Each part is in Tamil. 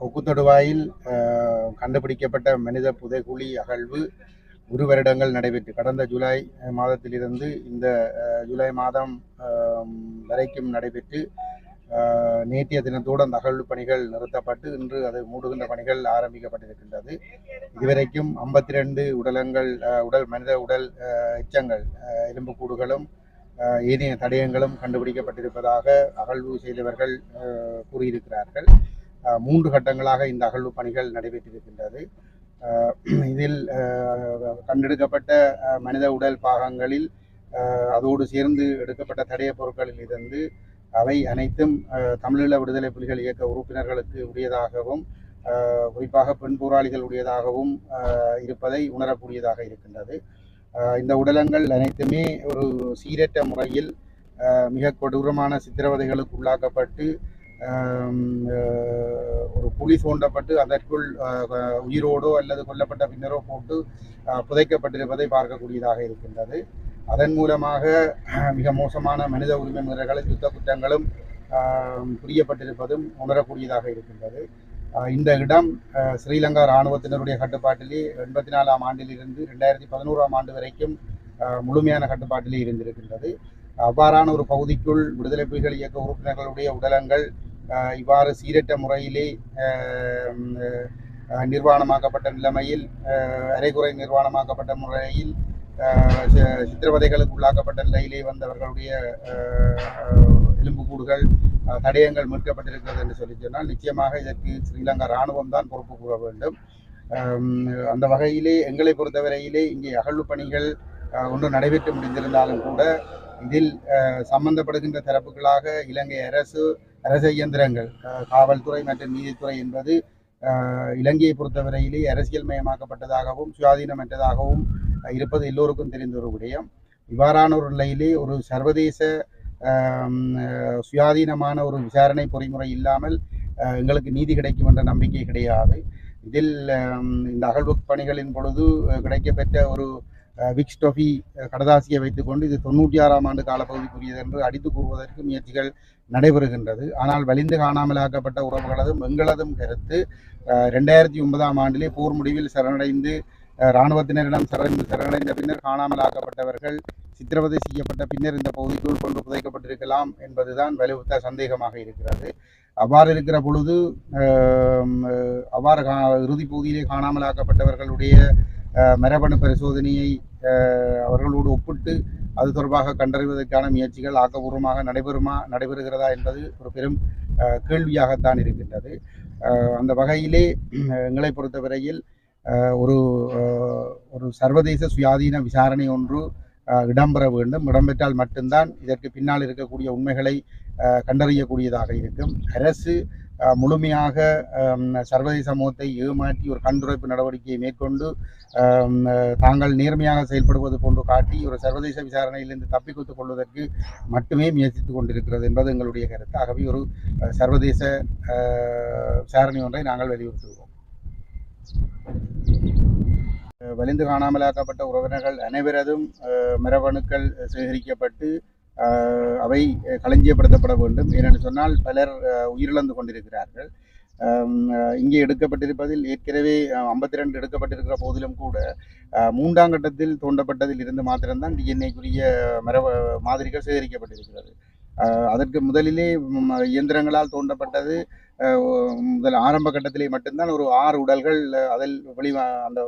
கொக்குத்தொடுவாயில் கண்டுபிடிக்கப்பட்ட மனித புதைகுழி அகழ்வு ஒரு வருடங்கள் நடைபெற்று கடந்த ஜூலை மாதத்திலிருந்து இந்த ஜூலை மாதம் வரைக்கும் நடைபெற்று நேற்றைய தினத்தோடு அந்த அகழ்வு பணிகள் நிறுத்தப்பட்டு இன்று அது மூடுகின்ற பணிகள் ஆரம்பிக்கப்பட்டிருக்கின்றது. இதுவரைக்கும் ஐம்பத்தி ரெண்டு உடலங்கள் உடல் மனித உடல் எச்சங்கள் அஹ், எலும்புக்கூடுகளும் ஏனைய தடயங்களும் கண்டுபிடிக்கப்பட்டிருப்பதாக அகழ்வு செய்தவர்கள் கூறியிருக்கிறார்கள். மூன்று கட்டங்களாக இந்த அகழ்வு பணிகள் நடைபெற்றிருக்கின்றது. இதில் கண்டெடுக்கப்பட்ட மனித உடல் பாகங்களில் அதோடு சேர்ந்து எடுக்கப்பட்ட தடைய பொருட்களில் இருந்து அவை அனைத்தும் தமிழீழ விடுதலை புலிகள் இயக்க உறுப்பினர்களுக்கு உரியதாகவும் குறிப்பாக பெண் போராளிகள் உடையதாகவும் இருப்பதை உணரக்கூடியதாக இருக்கின்றது. இந்த உடலங்கள் அனைத்துமே ஒரு சீரற்ற முறையில் மிக கொடூரமான சித்திரவதைகளுக்கு உள்ளாக்கப்பட்டு ஒரு குழி தோண்டப்பட்டு அதற்குள் உயிரோடோ அல்லது கொல்லப்பட்ட பின்னரோ போட்டு புதைக்கப்பட்டிருப்பதை பார்க்கக்கூடியதாக இருக்கின்றது. அதன் மூலமாக மிக மோசமான மனித உரிமை மீறல்களும் யுத்த குற்றங்களும் புரியப்பட்டிருப்பதும் உணரக்கூடியதாக இருக்கின்றது. இந்த இடம் ஸ்ரீலங்கா இராணுவத்தினருடைய கட்டுப்பாட்டிலே எண்பத்தி நாலாம் ஆண்டிலிருந்து ரெண்டாயிரத்தி பதினோராம் ஆண்டு வரைக்கும் முழுமையான கட்டுப்பாட்டிலே இருந்திருக்கின்றது. அவ்வாறான ஒரு பகுதிக்குள் விடுதலை புலிகள் இயக்க உறுப்பினர்களுடைய உடலங்கள் இவ்வாறு சீரற்ற முறையிலே நிர்வாணமாக்கப்பட்ட நிலைமையில் அரைகுறை நிர்வாணமாக்கப்பட்ட முறையில் சி- சித்திரவதைகளுக்கு உள்ளாக்கப்பட்ட நிலையிலே வந்தவர்களுடைய எலும்புக்கூடுகள் தடயங்கள் மீட்கப்பட்டிருக்கிறது என்று சொல்லி சொன்னால் நிச்சயமாக இதற்கு ஸ்ரீலங்கா இராணுவம் தான் பொறுப்பு கூற வேண்டும். அந்த வகையிலே எங்களை பொறுத்தவரையிலே இங்கே அகழ்வு பணிகள் ஒன்று நடைபெற்று முடிந்திருந்தாலும் கூட இதில் சம்பந்தப்படுகின்ற தரப்புகளாக இலங்கை அரசு அரச இயந்திரங்கள் காவல்துறை மற்றும் நீதித்துறை என்பது இலங்கையை பொறுத்தவரையிலே அரசியல் மயமாக்கப்பட்டதாகவும் சுயாதீனமற்றதாகவும் இருப்பது எல்லோருக்கும் தெரிந்த ஒரு விடயம். இவ்வாறான ஒரு நிலையிலே ஒரு சர்வதேச சுயாதீனமான ஒரு விசாரணை பொறிமுறை இல்லாமல் எங்களுக்கு நீதி கிடைக்கும் என்ற நம்பிக்கை கிடையாது. இதில் இந்த அகழ்வு பணிகளின் பொழுது கிடைக்கப்பெற்ற ஒரு விக்ஸ் டொஃபி கடதாசியை வைத்துக்கொண்டு இது தொண்ணூற்றி ஆறாம் ஆண்டு காலப்பகுதிக்குரியது என்று அடித்து கூறுவதற்கு முயற்சிகள் நடைபெறுகின்றது. ஆனால் வலிந்து காணாமலாக்கப்பட்ட உறவுகளதும் எங்களதும் கருத்து ரெண்டாயிரத்தி ஒன்பதாம் ஆண்டிலே போர் முடிவில் சரணடைந்து இராணுவத்தினரிடம் சரண் சரணடைந்த பின்னர் காணாமலாக்கப்பட்டவர்கள் சித்திரவதை செய்யப்பட்ட பின்னர் இந்த பகுதிக்குள் கொண்டு புதைக்கப்பட்டிருக்கலாம் என்பதுதான் வலுத்த சந்தேகமாக இருக்கிறது. அவ்வாறு இருக்கிற பொழுது அவ்வாறு கா இறுதி பகுதியிலே காணாமலாக்கப்பட்டவர்களுடைய மரபணு பரிசோதனையை அவர்களோடு ஒப்பிட்டு அது தொடர்பாக கண்டறிவதற்கான முயற்சிகள் ஆக்கப்பூர்வமாக நடைபெறுமா நடைபெறுகிறதா என்பது ஒரு பெரும் கேள்வியாகத்தான் இருக்கின்றது. அந்த வகையிலே எங்களை பொறுத்தவரையில் ஒரு ஒரு சர்வதேச சுயாதீன விசாரணை ஒன்று இடம்பெற வேண்டும். இடம்பெற்றால் மட்டும்தான் இதற்கு பின்னால் இருக்கக்கூடிய உண்மைகளை கண்டறியக்கூடியதாக இருக்கும். அரசு முழுமையாக சர்வதேச சமூகத்தை ஏமாற்றி ஒரு கண்டுரைப்பு நடவடிக்கையை மேற்கொண்டு தாங்கள் நேர்மையாக செயல்படுவது போன்று காட்டி ஒரு சர்வதேச விசாரணையிலிருந்து தப்பிக்குத்துக் கொள்வதற்கு மட்டுமே முயற்சித்துக் கொண்டிருக்கிறது என்பது எங்களுடைய கருத்து. ஆகவே ஒரு சர்வதேச விசாரணை ஒன்றை நாங்கள் வலியுறுத்துகிறோம். வலிந்து காணாமலாக்கப்பட்ட உறவினர்கள் அனைவரதும் மரபணுக்கள் சேகரிக்கப்பட்டு அவை களஞ்சியப்படுத்தப்பட வேண்டும். ஏனென்று சொன்னால் பலர் உயிரிழந்து கொண்டிருக்கிறார்கள். இங்கே எடுக்கப்பட்டிருப்பதில் ஏற்கனவே ஐம்பத்தி ரெண்டு எடுக்கப்பட்டிருக்கிற போதிலும் கூட மூன்றாம் கட்டத்தில் தோண்டப்பட்டதில் இருந்து மாத்திரம்தான் டிஎன்ஏக்குரிய மரப மாதிரிகள் சேகரிக்கப்பட்டிருக்கிறது. அதற்கு முதலிலே இயந்திரங்களால் தோண்டப்பட்டது. முதல் ஆரம்ப கட்டத்திலே மட்டும்தான் ஒரு ஆறு உடல்கள் அதில் வெளி அந்த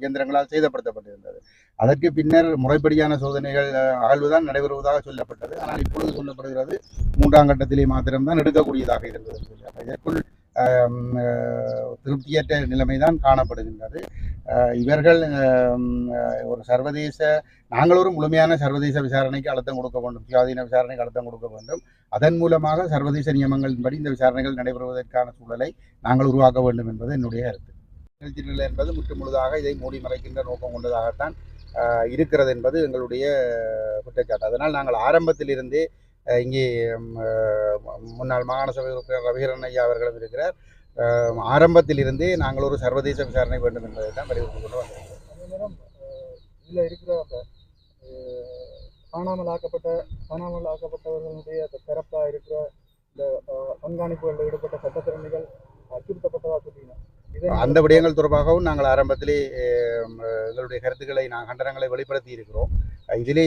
இயந்திரங்களால் சேதப்படுத்தப்பட்டிருந்தது அதற்கு பின்னர் முறைப்படியான சோதனைகள் அகழ்வுதான் நடைபெறுவதாக சொல்லப்பட்டது. ஆனால் இப்பொழுது சொல்லப்படுகிறது மூன்றாம் கட்டத்திலே மாத்திரம்தான் எடுக்கக்கூடியதாக இருந்தது. இதற்குள் திருப்தியற்ற நிலைமை திருப்தியற்ற நிலைமைதான் காணப்படுகின்றது. இவர்கள் ஒரு சர்வதேச நாங்கள் ஒரு முழுமையான சர்வதேச விசாரணைக்கு அழுத்தம் கொடுக்க வேண்டும். சுயாதீன விசாரணைக்கு அழுத்தம் கொடுக்க வேண்டும். அதன் மூலமாக சர்வதேச நியமங்களின்படி இந்த விசாரணைகள் நடைபெறுவதற்கான சூழலை நாங்கள் உருவாக்க வேண்டும் என்பது என்னுடைய கருத்து. நிகழ்ச்சி நிலை என்பது முற்று முழுதாக இதை மூடி மறைக்கின்ற நோக்கம் கொண்டதாகத்தான் இருக்கிறது என்பது எங்களுடைய குற்றச்சாட்டு. அதனால் நாங்கள் ஆரம்பத்திலிருந்தே இங்கே முன்னாள் மாகாண சபை உறுப்பினர் ரவிகரன் ஐயா அவர்களும் இருக்கிறார். ஆஹ், ஆரம்பத்திலிருந்தே நாங்கள் ஒரு சர்வதேச விசாரணை வேண்டும் என்பதை தான் வலியுறுத்தி கொண்டு அஹ், இதுல இருக்கிற காணாமல் ஆக்கப்பட்ட காணாமல் ஆக்கப்பட்டவர்களுடைய சிறப்பாக இருக்கிற இந்த கண்காணிப்புகளில் ஈடுபட்ட சட்டத்திறனிகள் அச்சுறுத்தப்பட்ட இதை அந்த விடயங்கள் தொடர்பாகவும் நாங்கள் ஆரம்பத்திலே எங்களுடைய கருத்துக்களை நான் கண்டனங்களை வெளிப்படுத்தி இருக்கிறோம் இதிலே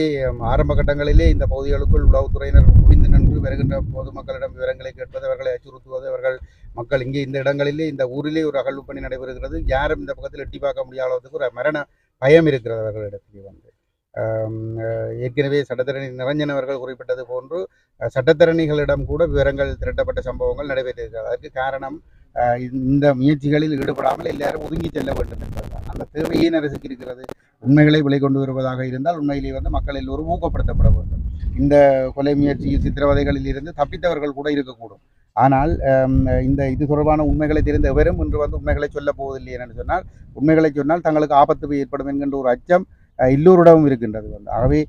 ஆரம்ப கட்டங்களிலே இந்த பகுதிகளுக்குள் உளவுத்துறையினர் குவிந்து நின்று வருகின்ற பொதுமக்களிடம் விவரங்களை கேட்பது அவர்களை அச்சுறுத்துவது அவர்கள் மக்கள் இங்கே இந்த இடங்களிலே இந்த ஊரிலே ஒரு அகழ்வு பணி நடைபெறுகிறது. யாரும் இந்த பக்கத்தில் எட்டி பார்க்க முடியாத அளவுக்கு ஒரு மரண பயம் இருக்கிறது அவர்களிடத்திலே வந்து. ஏற்கனவே சட்டத்தரணி நிரஞ்சன் அவர்கள் குறிப்பிட்டது போன்று சட்டத்தரணிகளிடம் கூட விவரங்கள் திரட்டப்பட்ட சம்பவங்கள் நடைபெற்றிருக்கிறது. அதற்கு காரணம் இந்த முயற்சிகளில் ஈடுபடாமல் எல்லாரும் ஒதுங்கி செல்ல வேண்டும் என்பதுதான். அந்த தேவையே அரசுக்கு இருக்கிறது. உண்மைகளை வெளிக்கொண்டு வருவதாக இருந்தால் உண்மையிலே வந்து மக்கள் எல்லோரும் ஊக்கப்படுத்தப்பட வேண்டும். இந்த கொலை முயற்சி சித்திரவதைகளில் இருந்து தப்பித்தவர்கள் கூட இருக்கக்கூடும். ஆனால் இந்த இது தொடர்பான உண்மைகளை தெரிந்த எவரும் இன்று வந்து உண்மைகளை சொல்ல போவதில்லை என்று சொன்னால் உண்மைகளை சொன்னால் தங்களுக்கு ஆபத்து ஏற்படும் என்கின்ற ஒரு அச்சம் எல்லோரிடமும் இருக்கின்றது வந்து. ஆகவே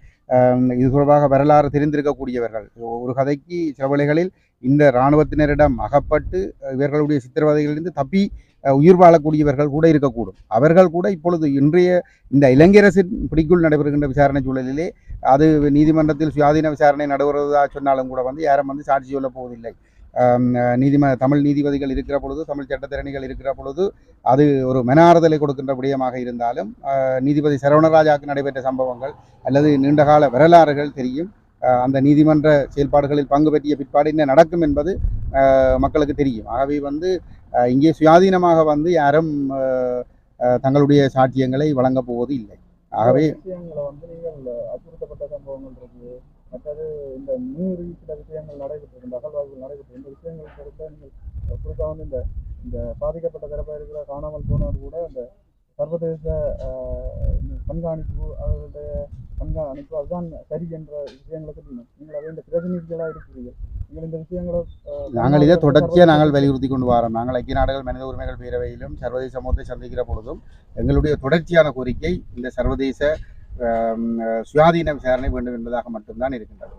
இது தொடர்பாக வரலாறு தெரிந்திருக்கக்கூடியவர்கள் ஒரு கதைக்கு சில இந்த இராணுவத்தினரிடம் அகப்பட்டு இவர்களுடைய சித்திரவதைகளிலிருந்து தப்பி உயிர் வாழக்கூடியவர்கள் கூட இருக்கக்கூடும். அவர்கள் கூட இப்பொழுது இன்றைய இந்த இலங்கையரசின் பிடிக்குள் நடைபெறுகின்ற விசாரணை சூழலிலே அது நீதிமன்றத்தில் சுயாதீன விசாரணை நடைபெறுவதா சொன்னாலும் கூட வந்து யாரும் வந்து சாட்சி சொல்லப் போவதில்லை. நீதிம தமிழ் நீதிபதிகள் இருக்கிற பொழுது தமிழ் சட்டத்திறனிகள் இருக்கிற பொழுது அது ஒரு மன ஆறுதலை கொடுக்கின்ற விடயமாக இருந்தாலும் நீதிபதி சரவணராஜாவுக்கு நடைபெற்ற சம்பவங்கள் அல்லது நீண்டகால வரலாறுகள் தெரியும். அந்த நீதிமன்ற செயல்பாடுகளில் பங்கு பற்றிய பிற்பாடு என்ன நடக்கும் என்பது மக்களுக்கு தெரியும். ஆகவே வந்து இங்கே சுயாதீனமாக வந்து யாரும் தங்களுடைய சாட்சியங்களை வழங்கப் போவது இல்லை. ஆகவே விஷயங்களை வந்து நீங்கள் அச்சுறுத்தப்பட்ட சம்பவங்கள் மற்றது இந்த மீறி சில விஷயங்கள் நடைபெற்று இந்த அகழ்வாய்வுகள் நடைபெற்று இந்த விஷயங்கள் பொறுத்த நீங்கள் குறிப்பாக வந்து இந்த இந்த பாதிக்கப்பட்ட தரப்பாக இருக்கிற காணாமல் போனவர் கூட அந்த சர்வதேச கண்காணிப்பு அவர்களுடைய கண்காணிப்பு அதுதான் சரி என்ற விஷயங்களை நீங்கள் அதை இந்த பிரதிநிதிகளாக இருக்கிறீர்கள். நீங்கள் இதை தொடர்ச்சியாக நாங்கள் வலியுறுத்தி கொண்டு வரோம். நாங்கள் ஐக்கிய நாடுகள் மனித உரிமைகள் பேரவையிலும் சர்வதேச சமூகத்தை சந்திக்கிற பொழுதும் எங்களுடைய தொடர்ச்சியான கோரிக்கை இந்த சர்வதேச சுயாதீன விசாரணை வேண்டும் என்பதாக மட்டும்தான் இருக்கின்றது.